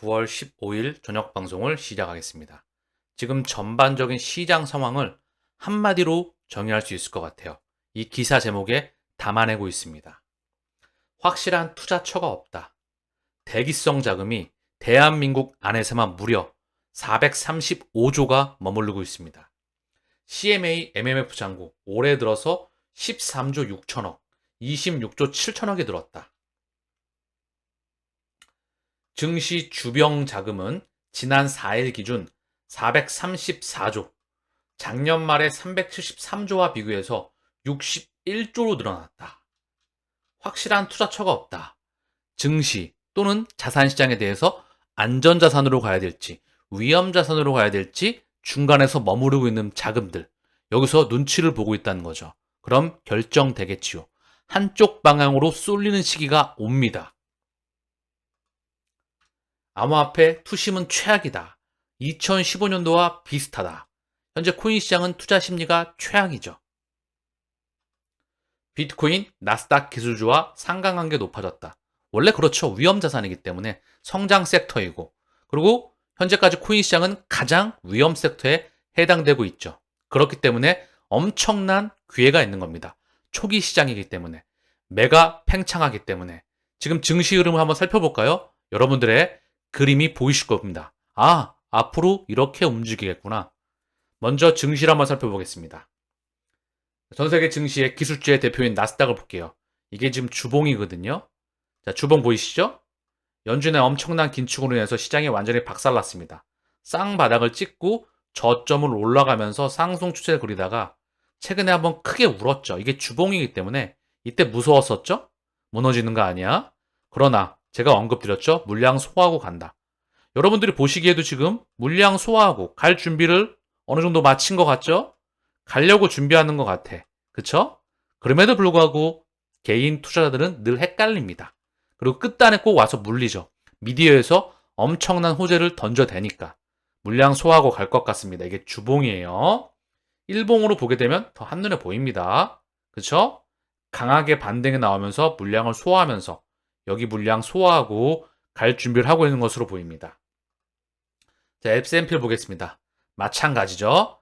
9월 15일 저녁 방송을 시작하겠습니다. 지금 전반적인 시장 상황을 한마디로 정의할 수 있을 것 같아요. 이 기사 제목에 담아내고 있습니다. 확실한 투자처가 없다. 대기성 자금이 대한민국 안에서만 무려 435조가 머무르고 있습니다. CMA MMF 잔고 올해 들어서 13조 6천억, 26조 7천억이 늘었다. 증시 주병 자금은 지난 4일 기준 434조, 작년 말의 373조와 비교해서 61조로 늘어났다. 확실한 투자처가 없다. 증시 또는 자산시장에 대해서 안전자산으로 가야 될지, 위험자산으로 가야 될지 중간에서 머무르고 있는 자금들. 여기서 눈치를 보고 있다는 거죠. 그럼 결정되겠지요. 한쪽 방향으로 쏠리는 시기가 옵니다. 암호화폐 투심은 최악이다. 2015년도와 비슷하다. 현재 코인 시장은 투자 심리가 최악이죠. 비트코인, 나스닥 기술주와 상관관계 높아졌다. 원래 그렇죠. 위험 자산이기 때문에 성장 섹터이고 그리고 현재까지 코인 시장은 가장 위험 섹터에 해당되고 있죠. 그렇기 때문에 엄청난 기회가 있는 겁니다. 초기 시장이기 때문에 매가 팽창하기 때문에 지금 증시 흐름을 한번 살펴볼까요? 여러분들의 그림이 보이실 겁니다. 아, 앞으로 이렇게 움직이겠구나. 먼저 증시를 한번 살펴보겠습니다. 전 세계 증시의 기술주의 대표인 나스닥을 볼게요. 이게 지금 주봉이거든요. 자, 주봉 보이시죠? 연준의 엄청난 긴축으로 인해서 시장이 완전히 박살났습니다. 쌍바닥을 찍고 저점을 올라가면서 상승 추세를 그리다가 최근에 한번 크게 울었죠. 이게 주봉이기 때문에 이때 무서웠었죠? 무너지는 거 아니야? 그러나 제가 언급드렸죠? 물량 소화하고 간다. 여러분들이 보시기에도 지금 물량 소화하고 갈 준비를 어느 정도 마친 것 같죠? 가려고 준비하는 것 같아. 그쵸? 그럼에도 불구하고 개인 투자자들은 늘 헷갈립니다. 그리고 끝단에 꼭 와서 물리죠. 미디어에서 엄청난 호재를 던져대니까. 물량 소화하고 갈 것 같습니다. 이게 주봉이에요. 일봉으로 보게 되면 더 한눈에 보입니다. 그쵸? 강하게 반등이 나오면서 물량을 소화하면서 여기 물량 소화하고 갈 준비를 하고 있는 것으로 보입니다. 자, 앱샘플 보겠습니다. 마찬가지죠.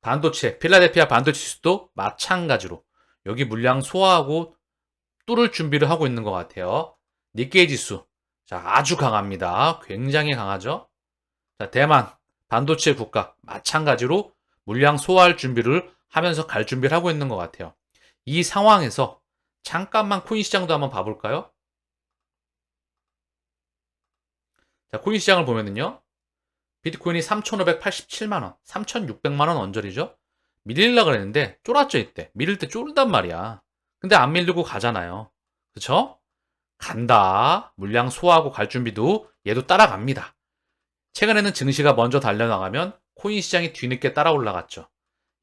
반도체, 필라델피아 반도체 지수도 마찬가지로 여기 물량 소화하고 뚫을 준비를 하고 있는 것 같아요. 니케이 지수. 자, 아주 강합니다. 굉장히 강하죠. 자, 대만 반도체 국가 마찬가지로 물량 소화할 준비를 하면서 갈 준비를 하고 있는 것 같아요. 이 상황에서 잠깐만 코인 시장도 한번 봐볼까요? 자, 코인 시장을 보면은요. 비트코인이 3,587만원, 3,600만원 언저리죠? 밀릴라 그랬는데 쫄았죠, 이때. 밀릴 때 쫄단 말이야. 근데 안 밀리고 가잖아요. 그쵸? 간다. 물량 소화하고 갈 준비도 얘도 따라갑니다. 최근에는 증시가 먼저 달려나가면 코인 시장이 뒤늦게 따라 올라갔죠.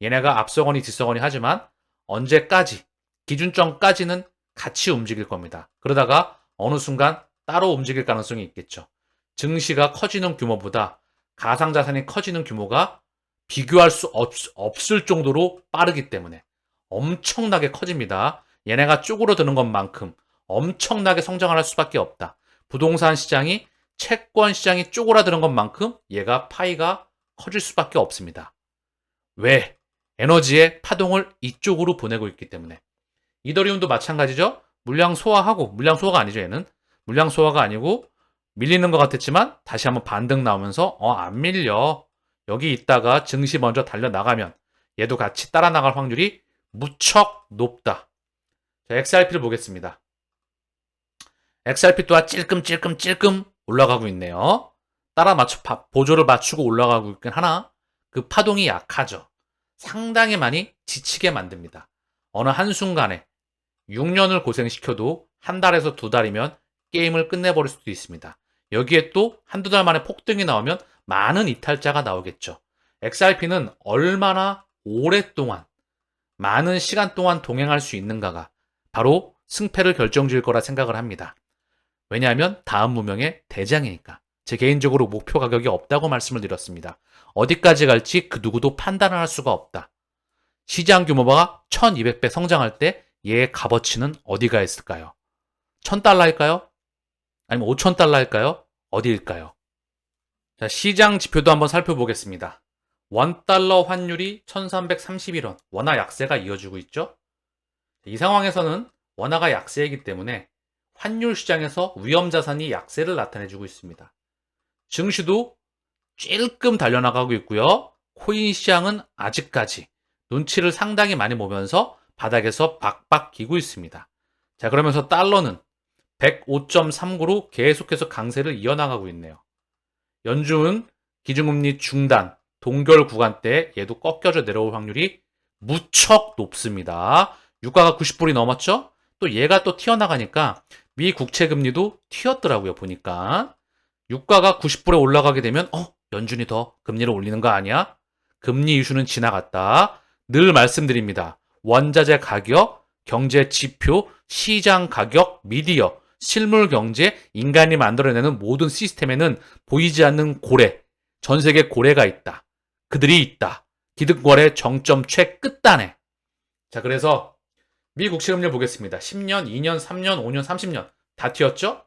얘네가 앞서거니 뒤서거니 하지만 언제까지, 기준점까지는 같이 움직일 겁니다. 그러다가 어느 순간 따로 움직일 가능성이 있겠죠. 증시가 커지는 규모보다 가상자산이 커지는 규모가 비교할 수 없, 없을 정도로 빠르기 때문에 엄청나게 커집니다. 얘네가 쪼그러드는 것만큼 엄청나게 성장을 할 수밖에 없다. 부동산 시장이 채권 시장이 쪼그라드는 것만큼 얘가 파이가 커질 수밖에 없습니다. 왜? 에너지의 파동을 이쪽으로 보내고 있기 때문에. 이더리움도 마찬가지죠. 물량 소화하고 물량 소화가 아니죠. 얘는 물량 소화가 아니고 밀리는 것 같았지만 다시 한번 반등 나오면서 어 안 밀려. 여기 있다가 증시 먼저 달려 나가면 얘도 같이 따라 나갈 확률이 무척 높다. 자, XRP를 보겠습니다. XRP 또한 찔끔찔끔 찔끔 올라가고 있네요. 따라 맞춰 보조를 맞추고 올라가고 있긴 하나 그 파동이 약하죠. 상당히 많이 지치게 만듭니다. 어느 한순간에 6년을 고생시켜도 한 달에서 두 달이면 게임을 끝내버릴 수도 있습니다. 여기에 또 한두 달 만에 폭등이 나오면 많은 이탈자가 나오겠죠. XRP는 얼마나 오랫동안 많은 시간 동안 동행할 수 있는가가 바로 승패를 결정지을 거라 생각을 합니다. 왜냐하면 다음 무명의 대장이니까. 제 개인적으로 목표 가격이 없다고 말씀을 드렸습니다. 어디까지 갈지 그 누구도 판단을 할 수가 없다. 시장 규모가 1200배 성장할 때 얘의 값어치는 어디가 있을까요? 1000달러일까요? 아니면 5000달러일까요? 어디일까요? 자, 시장 지표도 한번 살펴보겠습니다. 원달러 환율이 1331원, 원화 약세가 이어지고 있죠? 이 상황에서는 원화가 약세이기 때문에 환율 시장에서 위험 자산이 약세를 나타내주고 있습니다. 증시도 찔끔 달려나가고 있고요. 코인 시장은 아직까지 눈치를 상당히 많이 보면서 바닥에서 박박 기고 있습니다. 자, 그러면서 달러는 105.39로 계속해서 강세를 이어나가고 있네요. 연준은 기준금리 중단, 동결 구간대 얘도 꺾여져 내려올 확률이 무척 높습니다. 유가가 90불이 넘었죠? 또 얘가 또 튀어나가니까 미 국채 금리도 튀었더라고요, 보니까. 유가가 90불에 올라가게 되면 어, 연준이 더 금리를 올리는 거 아니야? 금리 이슈는 지나갔다. 늘 말씀드립니다. 원자재 가격, 경제 지표, 시장 가격, 미디어, 실물 경제, 인간이 만들어내는 모든 시스템에는 보이지 않는 고래, 전 세계 고래가 있다. 그들이 있다. 기득권의 정점 최끝단에. 자, 그래서 미국 시금리를 보겠습니다. 10년, 2년, 3년, 5년, 30년 다 튀었죠?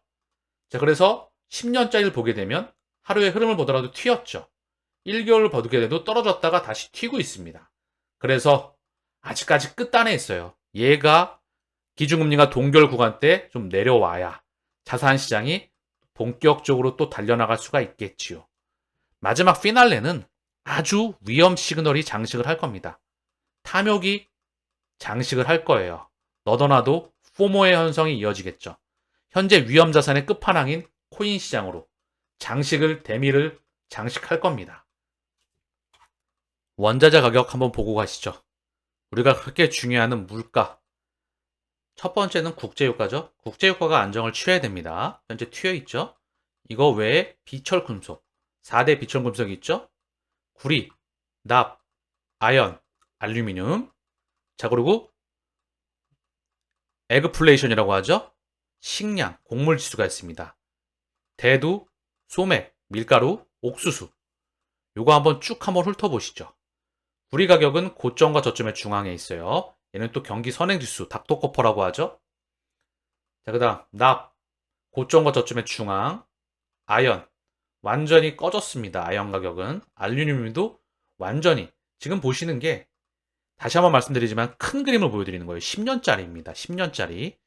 자, 그래서 10년짜리를 보게 되면 하루의 흐름을 보더라도 튀었죠. 1개월을 보게 돼도 떨어졌다가 다시 튀고 있습니다. 그래서 아직까지 끝단에 있어요. 얘가 기준금리가 동결 구간 때 좀 내려와야 자산 시장이 본격적으로 또 달려나갈 수가 있겠지요. 마지막 피날레는 아주 위험 시그널이 장식을 할 겁니다. 탐욕이 장식을 할 거예요. 너도나도 포모의 현상이 이어지겠죠. 현재 위험 자산의 끝판왕인 코인 시장으로 장식을 대미를 장식할 겁니다. 원자재 가격 한번 보고 가시죠. 우리가 그렇게 중요해하는 물가. 첫 번째는 국제유가죠. 국제유가가 안정을 취해야 됩니다. 현재 튀어 있죠. 이거 외에 비철금속, 4대 비철금속이 있죠. 구리, 납, 아연, 알루미늄. 자, 그리고 에그플레이션이라고 하죠. 식량, 곡물 지수가 있습니다. 대두, 소맥, 밀가루, 옥수수. 요거 한번 쭉 한번 훑어보시죠. 구리 가격은 고점과 저점의 중앙에 있어요. 얘는 또 경기 선행 지수, 닥터코퍼라고 하죠. 자, 그 다음, 납, 고점과 저점의 중앙, 아연, 완전히 꺼졌습니다. 아연 가격은. 알루미늄도 완전히. 지금 보시는 게, 다시 한번 말씀드리지만 큰 그림을 보여드리는 거예요. 10년짜리입니다. 10년짜리.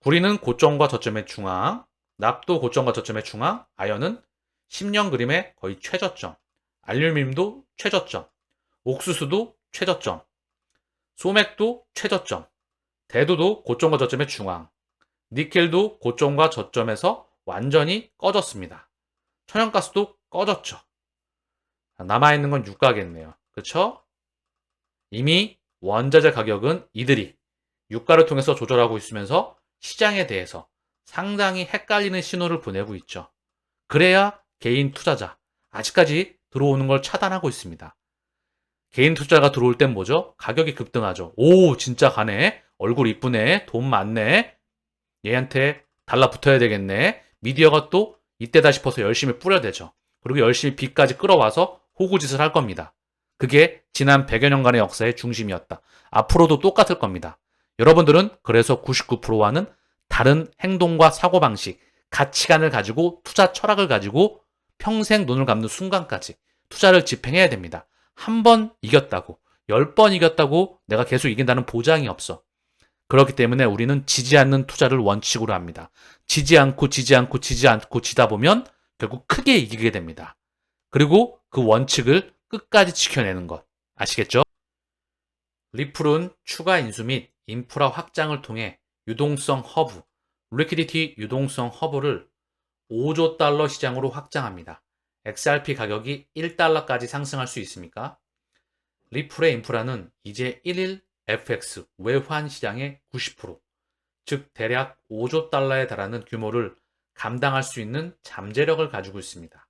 구리는 고점과 저점의 중앙, 납도 고점과 저점의 중앙, 아연은 10년 그림의 거의 최저점, 알루미늄도 최저점, 옥수수도 최저점, 소맥도 최저점, 대두도 고점과 저점의 중앙, 니켈도 고점과 저점에서 완전히 꺼졌습니다. 천연가스도 꺼졌죠. 남아있는 건 유가겠네요. 그쵸? 이미 원자재 가격은 이들이 유가를 통해서 조절하고 있으면서 시장에 대해서 상당히 헷갈리는 신호를 보내고 있죠. 그래야 개인 투자자, 아직까지 들어오는 걸 차단하고 있습니다. 개인 투자가 들어올 땐 뭐죠? 가격이 급등하죠. 오, 진짜 가네. 얼굴 이쁘네. 돈 많네. 얘한테 달라붙어야 되겠네. 미디어가 또 이때다 싶어서 열심히 뿌려대죠. 그리고 열심히 빚까지 끌어와서 호구짓을 할 겁니다. 그게 지난 100여 년간의 역사의 중심이었다. 앞으로도 똑같을 겁니다. 여러분들은 그래서 99%와는 다른 행동과 사고방식, 가치관을 가지고 투자 철학을 가지고 평생 눈을 감는 순간까지 투자를 집행해야 됩니다. 한 번 이겼다고, 열 번 이겼다고 내가 계속 이긴다는 보장이 없어. 그렇기 때문에 우리는 지지 않는 투자를 원칙으로 합니다. 지지 않고 지지 않고 지지 않고 지다 보면 결국 크게 이기게 됩니다. 그리고 그 원칙을 끝까지 지켜내는 것. 아시겠죠? 리플은 추가 인수 및 인프라 확장을 통해 유동성 허브, 리퀴디티 유동성 허브를 5조 달러 시장으로 확장합니다. XRP 가격이 1달러까지 상승할 수 있습니까? 리플의 인프라는 이제 1일 FX 외환 시장의 90%, 즉 대략 5조 달러에 달하는 규모를 감당할 수 있는 잠재력을 가지고 있습니다.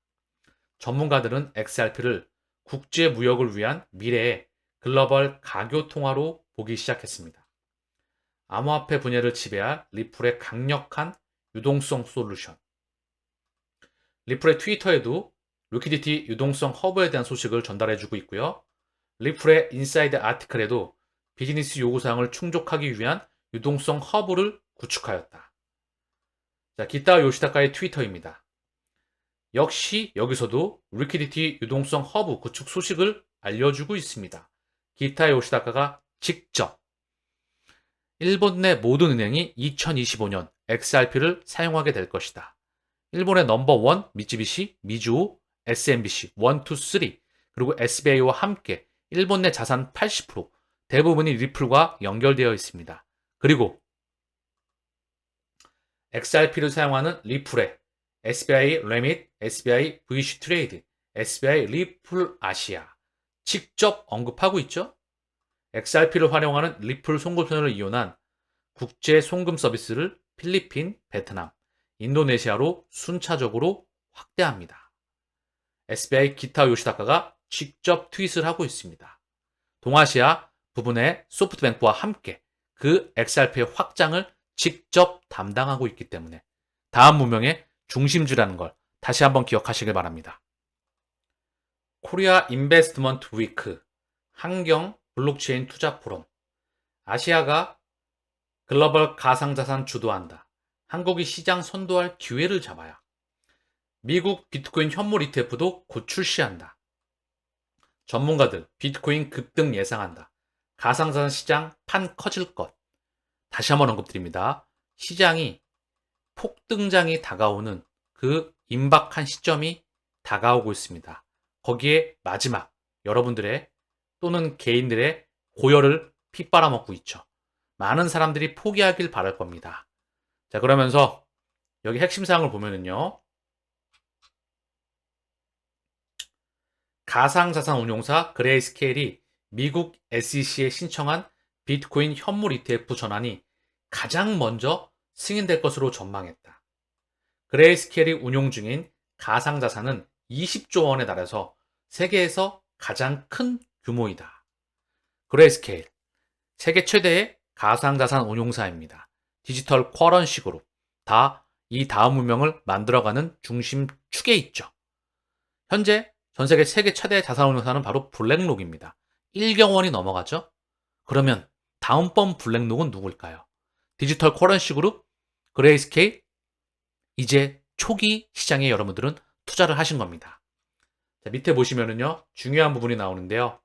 전문가들은 XRP를 국제 무역을 위한 미래의 글로벌 가교 통화로 보기 시작했습니다. 암호화폐 분야를 지배할 리플의 강력한 유동성 솔루션. 리플의 트위터에도 리퀴디티 유동성 허브에 대한 소식을 전달해주고 있고요. 리플의 인사이드 아티클에도 비즈니스 요구사항을 충족하기 위한 유동성 허브를 구축하였다. 자, 기타 요시다카의 트위터입니다. 역시 여기서도 리퀴디티 유동성 허브 구축 소식을 알려주고 있습니다. 기타 요시다카가 직접 일본 내 모든 은행이 2025년 XRP를 사용하게 될 것이다. 일본의 넘버원 미쯔비시, 미주호, SMBC 1, 2, 3 그리고 SBI와 함께 일본 내 자산 80% 대부분이 리플과 연결되어 있습니다. 그리고 XRP를 사용하는 리플에 SBI 레밋, SBI VC 트레이드, SBI 리플 아시아 직접 언급하고 있죠. XRP를 활용하는 리플 송금선을 이용한 국제 송금 서비스를 필리핀, 베트남, 인도네시아로 순차적으로 확대합니다. SBI 기타 요시다카가 직접 트윗을 하고 있습니다. 동아시아 부분의 소프트뱅크와 함께 그 XRP의 확장을 직접 담당하고 있기 때문에 다음 문명의 중심지라는 걸 다시 한번 기억하시길 바랍니다. 코리아 인베스트먼트 위크 환경 블록체인 투자 포럼 아시아가 글로벌 가상자산 주도한다. 한국이 시장 선도할 기회를 잡아야. 미국 비트코인 현물 ETF도 곧 출시한다. 전문가들 비트코인 급등 예상한다. 가상자산 시장 판 커질 것. 다시 한번 언급드립니다. 시장이 폭등장이 다가오는 그 임박한 시점이 다가오고 있습니다. 거기에 마지막 여러분들의 또는 개인들의 고열을 핏바라먹고 있죠. 많은 사람들이 포기하길 바랄 겁니다. 자, 그러면서 여기 핵심 사항을 보면은요. 가상자산 운용사 그레이스케일이 미국 SEC에 신청한 비트코인 현물 ETF 전환이 가장 먼저 승인될 것으로 전망했다. 그레이스케일이 운용 중인 가상자산은 20조 원에 달해서 세계에서 가장 큰 규모이다. 그레이스케일, 세계 최대의 가상자산 운용사입니다. 디지털 쿼런시 그룹, 다 이 다음 운명을 만들어가는 중심 축에 있죠. 현재 전 세계 세계 최대 자산 운용사는 바로 블랙록입니다. 1경 원이 넘어가죠? 그러면 다음번 블랙록은 누굴까요? 디지털 쿼런시 그룹, 그레이스케일, 이제 초기 시장에 여러분들은 투자를 하신 겁니다. 자, 밑에 보시면은요, 중요한 부분이 나오는데요.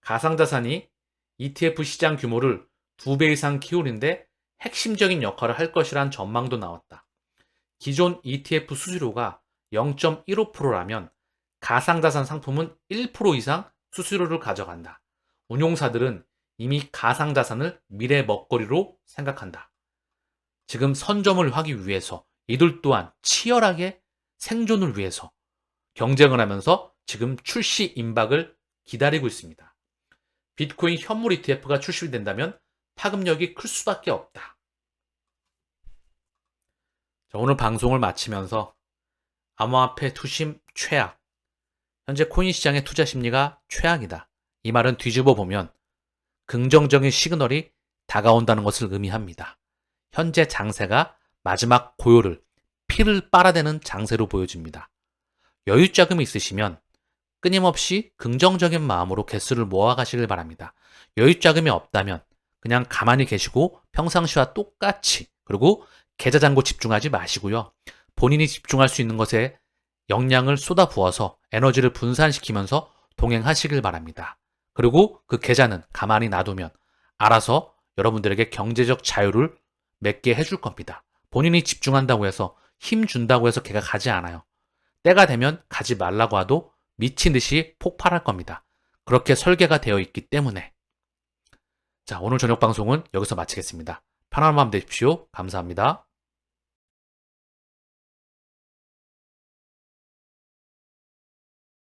가상자산이 ETF 시장 규모를 두배 이상 키우는데 핵심적인 역할을 할 것이란 전망도 나왔다. 기존 ETF 수수료가 0.15%라면 가상자산 상품은 1% 이상 수수료를 가져간다. 운용사들은 이미 가상자산을 미래 먹거리로 생각한다. 지금 선점을 하기 위해서 이들 또한 치열하게 생존을 위해서 경쟁을 하면서 지금 출시 임박을 기다리고 있습니다. 비트코인 현물 ETF가 출시된다면 파급력이 클 수밖에 없다. 자, 오늘 방송을 마치면서 암호화폐 투심 최악. 현재 코인 시장의 투자 심리가 최악이다. 이 말은 뒤집어 보면 긍정적인 시그널이 다가온다는 것을 의미합니다. 현재 장세가 마지막 고요를 피를 빨아대는 장세로 보여집니다. 여유 자금이 있으시면 끊임없이 긍정적인 마음으로 개수를 모아 가시길 바랍니다. 여유 자금이 없다면 그냥 가만히 계시고 평상시와 똑같이 그리고 계좌 잔고 집중하지 마시고요. 본인이 집중할 수 있는 것에 역량을 쏟아 부어서 에너지를 분산시키면서 동행하시길 바랍니다. 그리고 그 계좌는 가만히 놔두면 알아서 여러분들에게 경제적 자유를 맺게 해줄 겁니다. 본인이 집중한다고 해서 힘 준다고 해서 걔가 가지 않아요. 때가 되면 가지 말라고 하도 미친 듯이 폭발할 겁니다. 그렇게 설계가 되어 있기 때문에. 자, 오늘 저녁 방송은 여기서 마치겠습니다. 편안한 밤 되십시오. 감사합니다.